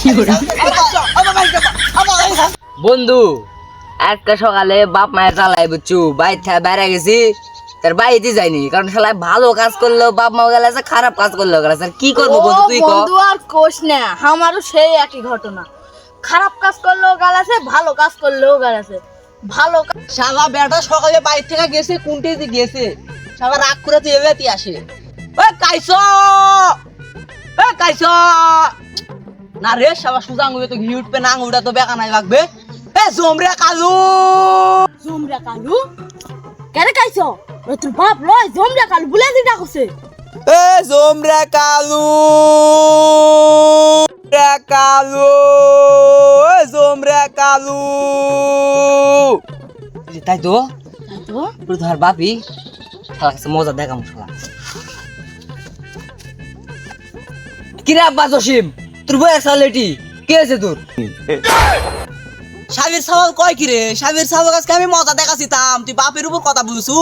বন্ধু আজকে সকালে বাপ মায়ের চালাই বুঝছু বাইর থেকে বেড়ে গেছি তার বাড়িতে যাইনি কারণ শালা ভালো কাজ করল বাপ মা গেলে খারাপ কাজ করল গেলে স্যার কি করব বন্ধু তুই বন্ধু আর কোষ না আমারও সেই একই ঘটনা। খারাপ কাজ করলেও গাল আছে ভালো কাজ করলেও গাল আছে ভালো কাজ শালা বেটা সকালে বাইরে থেকে গেছে কোনটি গেছে। শালা রাগ করে তুই এবেতি আসে। ওই কাইছ ওই কাইছ না রে শালা সুজা আঙুলে তো ঘি উঠবে না আঙুলটা তো বেকা নাই লাগবে। এ জমরে কালু! জমরা কালু? কেন কাইছো তোর বাপ লয় জমরা কালু বলে দিটা কছে। এ জমরে কালু! রে কালু! এ জমরে কালু! তাই তো? তো? তুই ধর বাপি। কাছে মজা দেখাম শালা। কিরে আব্বা জসিম? তোর বয়স সালেটি কে আছে তোর? সাবির সাবাল কয় কি রে সাবির সাবাল আজকে আমি মজা দেখাছিতাম। তুই বাপের উপর কথা বলছু।